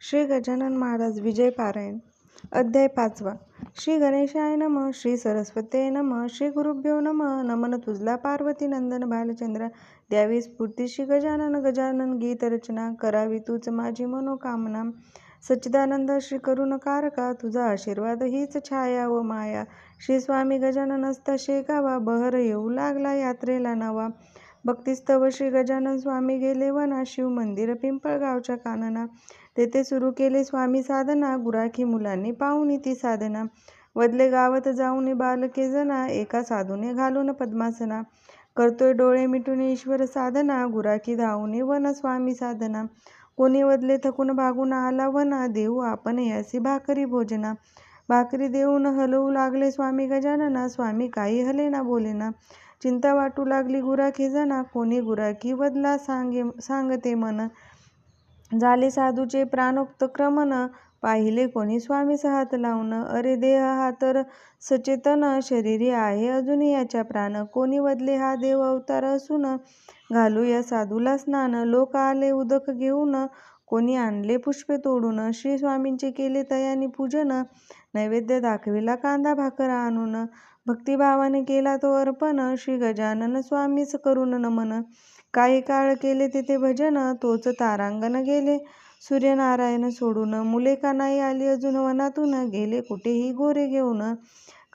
श्री गजानन महाराज विजय पारायण अध्याय पाचवा. श्री गणेशाय नम श्री सरस्वते नम श्री गुरुभ्यो नम नमन तुझला पार्वती नंदन बालचंद्र द्यावी स्फूर्ती श्री गजानन गजानन गीत रचना करावी तूच माझी मनोकामना. सच्चिदानंद श्री करुणकारका तुझा आशीर्वाद हीच छाया व माया. श्री स्वामी गजानन असता शेकावा बहर येऊ लागला यात्रेला नवा. भक्तिस्तव श्री गजानन स्वामी गेले वना शिव मंदिर पिंपळगावच्या कानना. तेथे सुरू केले स्वामी साधना गुराखी मुलांनी पाहुणी ती साधना. वदले गावात जाऊन बालके जना एका साधूने घालून पद्मासना. करतोय डोळे मिटून ईश्वर साधना गुराखी धावून वन स्वामी साधना. कोणी वदले थकून भागून आला वना देऊ आपण यासी भाकरी भोजना. भाकरी देऊन हलवू लागले स्वामी गजानना. स्वामी काही हलेना बोलेना. चिंता वाटू लागली गुराखी जना. कोणी गुराखी बदला सांगे सांगते मन. झाले साधूचे प्राणोक्त क्रमन. पाहिले कोणी स्वामीस हात लावून. अरे देह हा तर सचेतन शरीरी आहे अजून याच्या प्राण. कोणी बदले हा देव अवतार असून. घालू या साधूला स्नान. लोक आले उदक घेऊन. कोणी आणले पुष्पे तोडून. श्री स्वामींचे केले तयानी पूजन. नैवेद्य दाखविला कांदा भाकर आणून. भक्तिभावाने केला तो अर्पण. श्री गजानन स्वामीच करून नमन. काही काळ केले तेथे भजन. तोच तारांगण गेले. सूर्यनारायण सोडून मुले का नाही आली? अजून वनातून गेले. कुठेही गोरे घेऊन.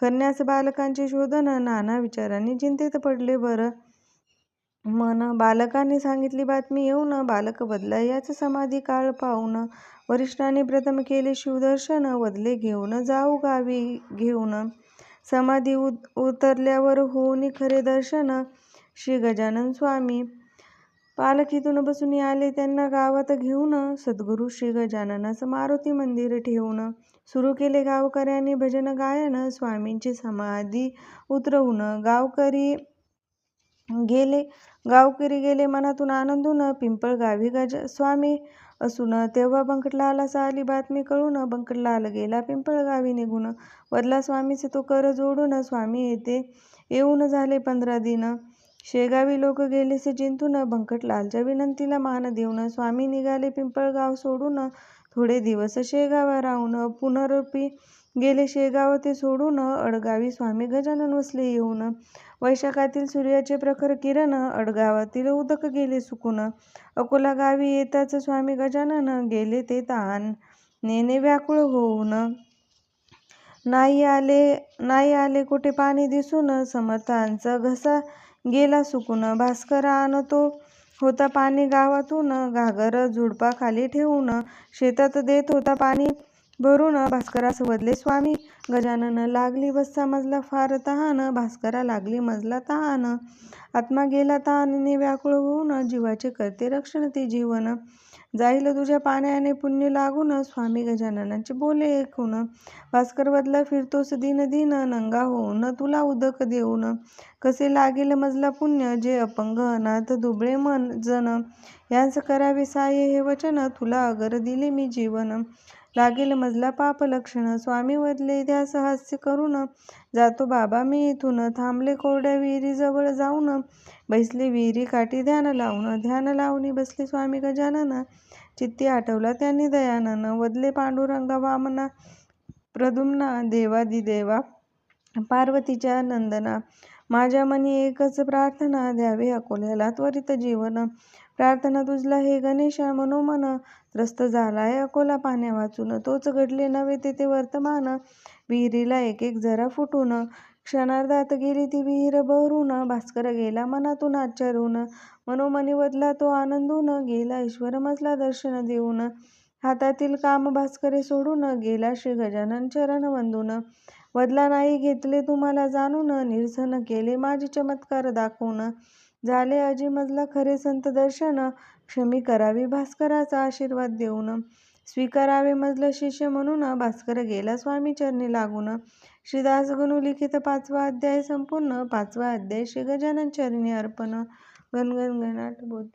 करण्यास बालकांचे शोधन. नाना विचारांनी चिंतेत पडले बरं. मन. बालकाने सांगितली बातमी येऊन बालक बदला याच समाधी काळ पाहून वरिष्ठाने प्रथम केले शिवदर्शन बदले घेऊन जाऊ गावी घेऊन. समाधी उतरल्यावर होऊन खरे दर्शन. श्री गजानन स्वामी पालखीतून बसून आले त्यांना गावात घेऊन. सद्गुरू श्री गजाननास मारुती मंदिर ठेवून सुरू केले गावकऱ्यांनी भजन गायन. स्वामींची समाधी उतरवून गावकरी गेले. गावकरी गेले मनातून आनंदून पिंपळ गावी गज स्वामी असून तेव्हा बंकटलाला आली बातमी कळून बंकटलाल गेला पिंपळगावी निघून. वदला स्वामीचे तो कर जोडून स्वामी येते येऊन झाले पंधरा दिन. शेगावी लोक गेलेसे चिंतून भंकटलालच्या विनंतीला मान देऊन स्वामी निघाले पिंपळगाव सोडून. थोडे दिवस शेगाव राहून पुनरुपी गेले शेगाव ते सोडून. अडगावी स्वामी गजानन वसले येऊन. वैशाखातील सूर्याचे प्रखर किरण अडगावातील उदक गेले सुकून. अकोला गावी येताच स्वामी गजानन गेले ते तान नेने व्याकुळ होऊन. नाही आले नाही आले कुठे पाणी दिसून. समर्थांचा घसा गेला सुकून. भास्कर आणतो होता पाणी गावातून. घागर झुडपाखाली ठेवून. शेतात देत होता पाणी भरून भास्करास वदले स्वामी गजानन लागली बस्सा मजला फार तहान भास्करा लागली मजला तहान. आत्मा गेला तहानने व्याकुळ होऊन जीवाचे करते रक्षण ते जीवन. जाईल तुझ्या पाण्याने पुण्य लागून स्वामी गजाननाचे बोले ऐकून. भास्कर बदला फिरतोस दिन दिन नंगा होऊन तुला उदक देऊन. कसे लागेल मजला पुण्य जे अपंग अनाथ दुबळे मन जन. यांस करावे साय हे वचन तुला अगर दिले मी जीवन. लागेल मजला पाप लक्षण. स्वामी वदले ध्यास हास्य करून. जातो बाबा मी इथून. थांबले कोरड्या विहिरीजवळ जाऊन. बसले विहिरी काठी ध्यान लावून. ध्यान लावणी बसले स्वामी गजानन. चित्ती आठवला त्यांनी दयानन. वदले पांडुरंगा वामना प्रदुम्ना देवा पार्वतीच्या नंदना. माझ्या मनी एकच प्रार्थना द्यावी अकोल्याला त्वरित जीवन. प्रार्थना तुझला हे गणेशा मनोमन. त्रस्त झालाय अकोला पाण्या वाचून. तोच घडले नव्हे तेथे वर्तमान. विहिरीला एक एक जरा फुटून. क्षणार्धात गेली ती विहीर बहरून भास्कर गेला मनातून आच्चारून मनोमनी बदला तो आनंदून. गेला ईश्वर मजला दर्शन देऊन. हातातील काम भास्करे सोडून. गेला श्री गजानन चरण वंदून. वदला नाही घेतले तुम्हाला जाणून निरसन केले माझे चमत्कार दाखवून. झाले अजी मजला खरे संत दर्शन क्षमी करावी भास्कराचा आशीर्वाद देऊन. स्वीकारावे मजलं शिष्य म्हणून भास्कर गेला स्वामी चरणी लागून. श्रीदास गणू लिखित पाचवा अध्याय संपूर्ण पाचवा अध्याय श्री गजानन चरणी अर्पण. गणगण गणाट बोध.